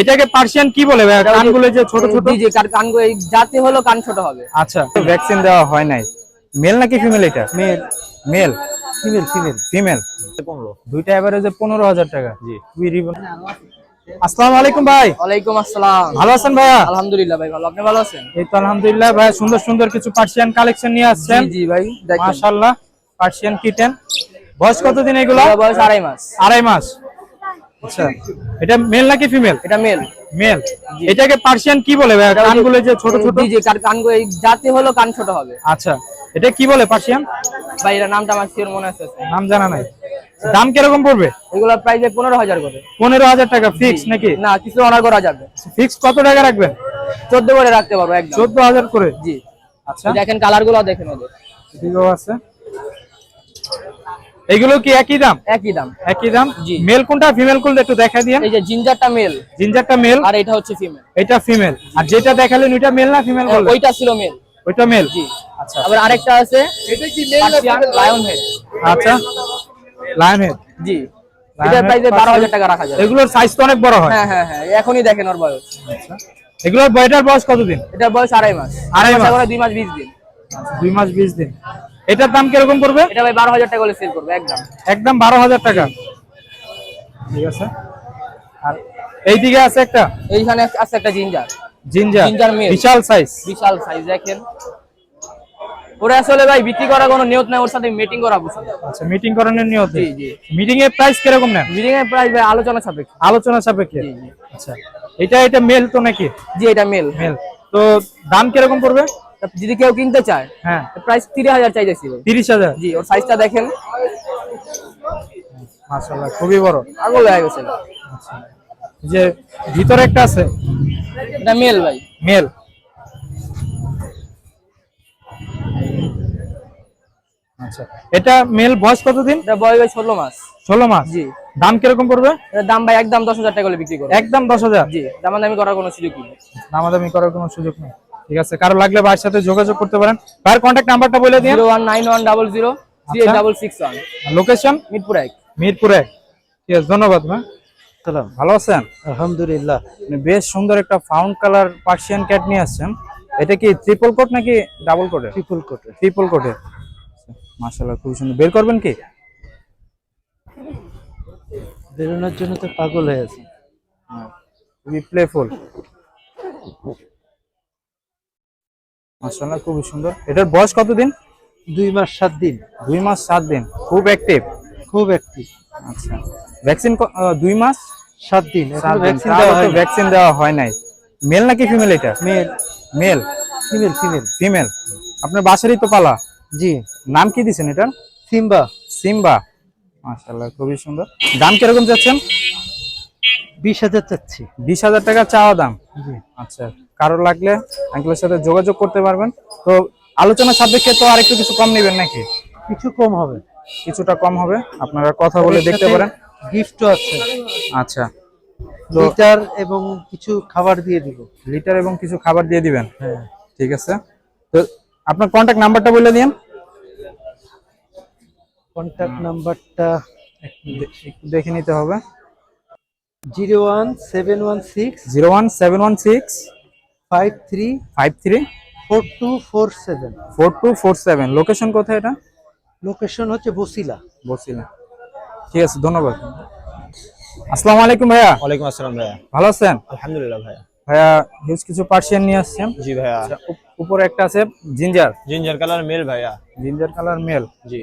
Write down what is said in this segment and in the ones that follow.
এটাকে পার্সিয়ান কি বলে কানগুলো যে ছোট ছোট? জি জি কার কানগুলো এই জাতি হলো কান ছোট হবে। আচ্ছা ভ্যাকসিন দেওয়া হয় নাই। মেল নাকি ফিমেল এটা? Male male female female female দুইটা এভারেজে পনেরো হাজার টাকা। জি। আসসালামু আলাইকুম ভাই। ওয়ালাইকুম আসসালাম। ভালো আছেন ভাইয়া? আলহামদুলিল্লাহ ভাই ভালো। আপনি ভালো আছেন? এই তো আলহামদুলিল্লাহ ভাই সুন্দর সুন্দর কিছু পার্সিয়ান কালেকশন নিয়ে আসছেন। জি জি ভাই দেখেন। মাশাআল্লাহ পার্সিয়ান কিটেন বয়স কতদিন এগুলো? এগুলো বয়স আড়াই মাস। আড়াই মাস। আচ্ছা। এটা মেল নাকি ফিমেল এটা মেল মেল এটাকে পার্সিয়ান কি বলে কানগুলো যে ছোট ছোট? জি জি কার কানগুলো এই জাতি হলো কান ছোট হবে। আচ্ছা। এটা কি বলে পার্সিয়ান ভাই এর নামটা আমার শিওর মনে আছে। নাম জানা নাই। দাম কীরকম পড়বে? এগুলোর প্রাইস করে। পনেরো হাজার টাকা ফিক্স নাকি? না কিছু অনার করা যাবে। ফিক্স কত টাকা রাখবেন? চোদ্দ করে রাখতে পারব একদম। চোদ্দ হাজার করে? জি। আচ্ছা। দেখেন কালারগুলো দেখেন ওদের। এদিকেও আছে। এগুলো কি একই দাম? একই দাম। একই দাম? জি। মেল কোনটা? ফিমেল কোনটা একটু দেখা দিয়ে? এই যে জিঞ্জারটা মেল জিঞ্জারটা মেল আর এটা হচ্ছে ফিমেল এটা ফিমেল আর যেটা দেখালেন ওইটা মেল না ফিমেল বললেন? ওইটা ছিল মেল ওইটা মেল জি। আচ্ছা। আবার আরেকটা আছে এটা কি মেল না লায়ন হেড আচ্ছা। লায়ন হেড জি এটা প্রাইস পাঁচশো। বারো হাজার টাকা রাখা যাবে। এগুলোর সাইজ তো অনেক বড় হয়। হ্যাঁ হ্যাঁ হ্যাঁ এখনই দেখেন ওর বয়স। আচ্ছা। এগুলোর বয়টার বয়স কতদিন? এটার বয়স আড়াই মাস। আড়াই মাস। করে দুই মাস বিশ দিন। দুই মাস বিশ দিন। এটার দাম কীরকম পড়বে? এটা ভাই বারো হাজার টাকা করে সেল করবে একদম। একদম বারো হাজার টাকা। ঠিক আছে। আর এইদিকে আছে একটা? এইখানে আছে একটা জিঞ্জার জিঞ্জার Ginger male। বিশাল সাইজ বিশাল সাইজ দেখেন। ওরা আসলে ভাই বিক্রি করার কোনো নিয়ত নাই ওর সাথে মিটিং করা বুঝছেন আচ্ছা মিটিং করানোর নিয়ত জি জি। মিটিং এর প্রাইস কীরকম নেন? মিটিং এর প্রাইস ভাই আলোচনা সাপেক্ষে। আলোচনা সাপেক্ষে? জি জি। আচ্ছা। এটা এটা মেল তো নাকি? জি এটা মেল মেল তো দাম কীরকম পড়বে? যদি কেউ কিনতে চায় হ্যাঁ। প্রাইস তিরিশ হাজার চাইতেছি ভাই তিরিশ হাজার? জি ওর সাইজটা দেখেন। মাশাল্লাহ খুবই বড়। আগল হয়ে গেছে। আচ্ছা। যে ভিতরে একটা আছে? এটা মেল ভাই। মেল। আচ্ছা। এটা মেল বয়স কতদিন? এটা বয়স ভাই ষোলো মাস। ষোলো মাস। জি। দাম কীরকম পড়বে? দাম ভাই একদম দশ হাজার টাকা করে বিক্রি করে। একদম দশ হাজার? জি দামাদামি করার কোনো সুযোগ নেই। দামাদামি করার কোনো সুযোগ নেই। ঠিক আছে কারও লাগলে ভাইয়ের সাথে যোগাযোগ করতে পারেন। ভাইয়ের কন্ট্যাক্ট নাম্বারটা বলে দিন। Zero one nine one double zero eight double six one. Location Mirpur এক। মিরপুরে ঠিক আছে ধন্যবাদ ভাই। সালাম। ভালো আছেন? আলহামদুলিল্লাহ। বেশ সুন্দর একটা ফাউন্ড কালার পার্সিয়ান ক্যাট নিয়ে আসছেন। এটা কি ট্রিপল কোট নাকি ডাবল কোটে ট্রিপল কোটে ট্রিপল কোটে মাশাআল্লাহ খুব সুন্দর। বের করবেন কি? বেরোনোর জন্য তো পাগল হয়ে আছে। খুবই প্লেফুল মাশাআল্লাহ খুবই সুন্দর। এটার বয়স কতদিন? দুই মাস সাত দিন। দুই মাস সাত দিন। খুব অ্যাক্টিভ খুব অ্যাক্টিভ আচ্ছা। ভ্যাকসিন দুই মাস? সাত দিন। দিন। দেওয়া হয় ভ্যাকসিন দেওয়া হয় নাই। মেল নাকি ফিমেল এটা? Male male female female female আপনার বাসারই তো পালা? জি। নাম কি দিছেন এটার? সিম্বা। সিম্বা। মাশাআল্লাহ খুবই সুন্দর। দাম কীরকম যাচ্ছেন বিশ হাজার চাচ্ছি। বিশ হাজার টাকা চাওয়া দাম? আচ্ছা কারও লাগলে আঙ্কেলের সাথে যোগাযোগ করতে পারবেন। তো আলোচনা সাপেক্ষে তো আরেকটু কিছু কম নেবেন নাকি? কিছু কম হবে। কিছুটা কম হবে আপনারা কথা বলে দেখতে পারেন। গিফটও আছে। আচ্ছা। লিটার এবং কিছু খাবার দিয়ে দিব। লিটার এবং কিছু খাবার দিয়ে দিবেন? হ্যাঁ। ঠিক আছে। তো আপনার কন্ট্যাক্ট নাম্বারটা বলে দিন। কন্ট্যাক্ট নাম্বারটা দেখে নিতে হবে। Zero one seven one six zero one seven one six five three five three four two four seven four two four seven. Location কোথায় এটা? লোকেশন হচ্ছে বসিলা। বসিলা। ঠিক আছে ধন্যবাদ। আসসালামু আলাইকুম ভাইয়া। ওয়ালাইকুম আসসালাম ভাইয়া। ভালো আছেন? আলহামদুলিল্লাহ ভাইয়া। ভাইয়া হিউজ কিছু পার্সিয়ান নিয়ে আসছেন? জি ভাইয়া। আচ্ছা, উপ- উপরে একটা আছে জিঞ্জার জিঞ্জার কালার মেল ভাইয়া। জিঞ্জার কালার মেল জি।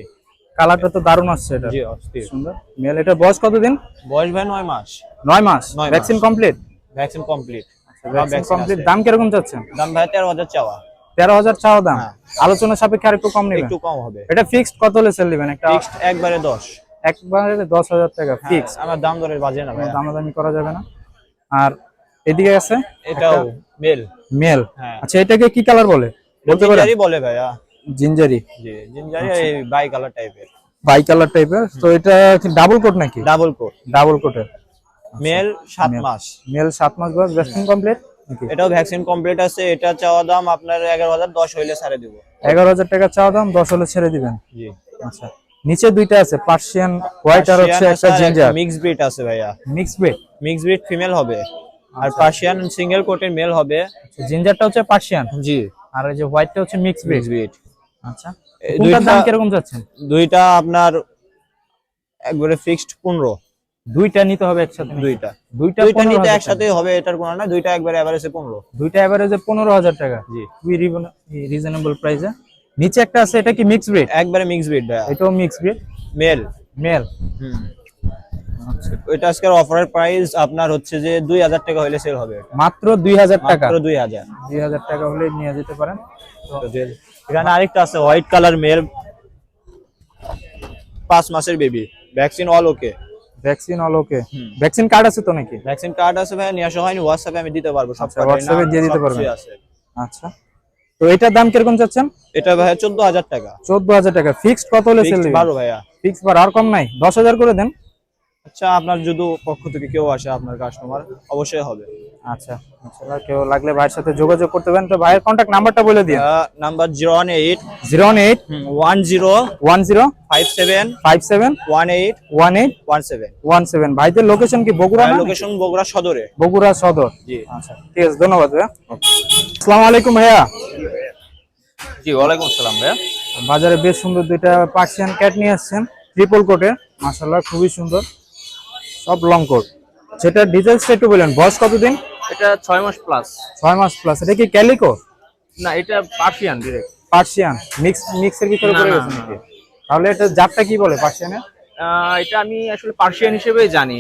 কালারটা তো দারুণ আসছে এটা। জি অস্থির। সুন্দর। মেল এটা বয়স কতদিন বয়স ভাই নয় মাস। নয় মাস? নয় vaccine complete vaccine complete vaccine complete দাম কীরকম চাচ্ছেন? দাম ভাই তেরো হাজার চাওয়া। তেরো হাজার চাওয়া দাম। হ্যাঁ। আলোচনা সাপেক্ষে আর একটু কম নেবেন। একটু কম হবে। এটা ফিক্সড কত হলে সেল দিবেন? একটা ফিক্সড একবারে দশ। একবারে দশ হাজার টাকা ফিক্স আমার দাম দরের বাজে না ভাইয়া। দামাদামি করা যাবে না। আর এদিকে আছে এটাও মেল। মেল। হ্যাঁ। আচ্ছা এটাকে কি কালার বলে? বলতে পারেন। বলে ভাইয়া। জিঞ্জারি? জি জিঞ্জারি এই বাই কালার টাইপের। বাই কালার টাইপের? তো এটা কি ডাবল কোট নাকি? ডাবল কোট ডাবল কোটের মেল সাত মাস। মেল সাত মাস বয়স ভ্যাকসিন কমপ্লিট এটাও ভ্যাকসিন কমপ্লিট আছে এটা চাওয়া দাম আপনার এগারো হাজার দশ হইলে ছাড়ে দিব। এগারো হাজার টাকা চাওয়া দাম দশ হলে ছেড়ে দিবেন? জি। আচ্ছা। নিচে দুইটা আছে পার্সিয়ান হোয়াইট আর হচ্ছে একটা জিঞ্জার মিক্স ব্রিড আছে ভাইয়া। Mix breed mix breed female হবে। আর পার্সিয়ান সিঙ্গেল কোটের মেল হবে। জিঞ্জারটা হচ্ছে পার্সিয়ান জি। আর এই যে হোয়াইটটা হচ্ছে মিক্স ব্রিড আচ্ছা। দাম দুইটা- কীরকম যাচ্ছেন? দুইটা আপনার একবারে ফিক্সড পনেরো। দুইটা নিতে হবে একসাথে দুইটা। দুইটা দুইটা নিতে একসাথে হবে এটার কোনো না দুইটা একবারে এভারেজে পনেরো। টাকা। দুইটা এভারেজে পনেরো হাজার টাকা। জি। খুবই রিজনেবল প্রাইসে নিচে একটা আছে এটা কি মিক্স ব্রিড একবারে মিক্স ব্রিড ভাইয়া। এটাও মিক্স ব্রিড মেল মেল হুম। ওইটা আজকের অফারের প্রাইস আপনার হচ্ছে যে দুই হাজার টাকা হলে সেল হবে। মাত্র দুই হাজার টাকা? মাত্র দুই হাজার। দুই হাজার টাকা হলে নিয়ে যেতে পারেন। এখানে আরেকটা আছে হোয়াইট কালার মেল পাঁচ মাসের baby vaccine all okay vaccine all okay vaccine card আছে তো নাকি? ভ্যাকসিন কার্ড আছে ভাই নিয়ে আসা হয়নি হোয়াটসঅ্যাপে আমি দিতে পারব সব আচ্ছা, WhatsApp এ দিয়ে দিতে পারবেন। আচ্ছা। তো এটার দাম কীরকম চাচ্ছেন? এটা ভাই চোদ্দ হাজার টাকা। চোদ্দ হাজার টাকা। ফিক্সড কত হলে সেল Fixed বারো ভাইয়া। ফিক্স বার আর কম নাই? দশ হাজার করে দেন। আচ্ছা আপনার যদি পক্ষ থেকে কেউ আসে আপনার কাস্টমার অবশ্যই হবে। আচ্ছা আচ্ছা কেউ লাগলে ভাইয়ের সাথে যোগাযোগ করতে পারেন। তো ভাইয়ের কন্ট্যাক্ট নাম্বারটা বলে দিন। Number zero one eight zero one eight one zero one zero five seven five seven one eight one eight one seven one seven ভাইদের লোকেশন কি বগুড়া না? লোকেশন বগুড়া সদরে। বগুড়া সদর। জি। আচ্ছা ঠিক আছে ধন্যবাদ ভাইয়া। আসসালামু আলাইকুম ভাইয়া। জি ওয়ালাইকুম আসসালাম ভাইয়া। বাজারে বেশ সুন্দর দুইটা পার্সিয়ান ক্যাট নিয়ে আসছেন। ট্রিপল কোটের মাশাল্লাহ খুবই সুন্দর। সব লং কোট সেটা ডিটেলসটা একটু বলেন বয়স কতদিন? এটা ছয় মাস প্লাস ছয় মাস প্লাস এটা কি ক্যালিকো না এটা পার্সিয়ান ডিরেক্ট পার্সিয়ান মিক্স মিক্সের ভিতরে পড়ে না, গেছে নাকি? তাহলে এটা জাতটা কি বলে পার্সিয়ানের এটা আমি আসলে পার্সিয়ান হিসেবেই জানি।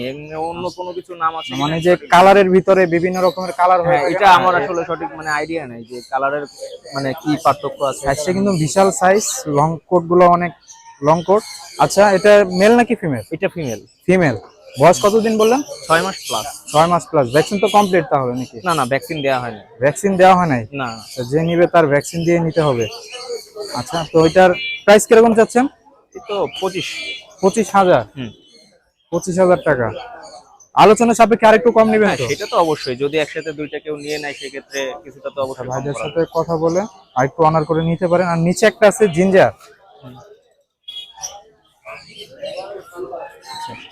অন্য কোনো কিছু নাম আছে মানে যে কালারের ভিতরে বিভিন্ন রকমের কালার হয় হ্যাঁ এটা আমার আসলে সঠিক মানে আইডিয়া নাই যে কালারের মানে কি পার্থক্য আছে। সাইজটা কিন্তু বিশাল সাইজ লং কোটগুলো অনেক লং কোট আচ্ছা এটা মেল নাকি ফিমেল এটা ফিমেল ফিমেল বয়স কতদিন বললেন? ছয় মাস প্লাস ছয় মাস প্লাস ভ্যাকসিন তো কমপ্লিট তাহলে নাকি? না না ভ্যাকসিন দেওয়া হয়নি। ভ্যাকসিন দেওয়া হয় নাই? না। যে নিবে তার ভ্যাকসিন দিয়ে নিতে হবে। আচ্ছা তো ওইটার প্রাইস কীরকম চাচ্ছেন? এই তো পঁচিশ। পঁচিশ হাজার? হুম। পঁচিশ হাজার টাকা। আলোচনা সাপেক্ষে আরেকটু কম নেবেন হ্যাঁ সেটা তো অবশ্যই। যদি একসাথে দুইটা কেউ নিয়ে নেয় সেক্ষেত্রে কিছুটা তো অবশ্যই ভাইদের সাথে কথা বলে আরেকটু অনার করে নিতে পারেন। আর নিচে একটা আছে জিঞ্জার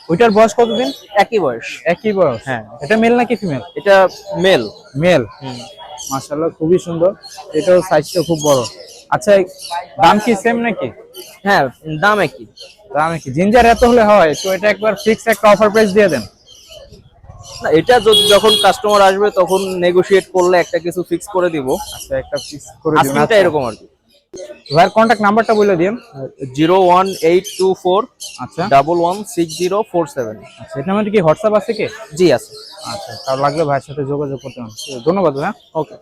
ওইটার বয়স কতদিন? একই বয়স। একই বয়স? হ্যাঁ। এটা মেল নাকি ফিমেল এটা মেল মেল মাশাআল্লাহ খুবই সুন্দর। এটাও সাইজটা খুব বড়। আচ্ছা দাম কি সেম নাকি? হ্যাঁ দাম একই। দাম কি জিঞ্জার এত হলে হয় তো এটা একবার ফিক্স একটা অফার প্রাইস দিয়ে দেন। না এটা যদি যখন কাস্টমার আসবে তখন নেগোশিয়েট করলে একটা কিছু ফিক্স করে দিব। আচ্ছা একটা ফিক্স করে দিন আজকিটা এরকম আর কি। ভাইয়ের কন্টাক্ট নাম্বারটা বলে দিন zero one eight two four আচ্ছা। Double one six zero four seven. আচ্ছা এটা আমাদের কি হোয়াটসঅ্যাপ আছে কি? জি আছে। আচ্ছা তার লাগলে ভাইয়ের সাথে যোগাযোগ করতে হবে ধন্যবাদ ভাই ওকে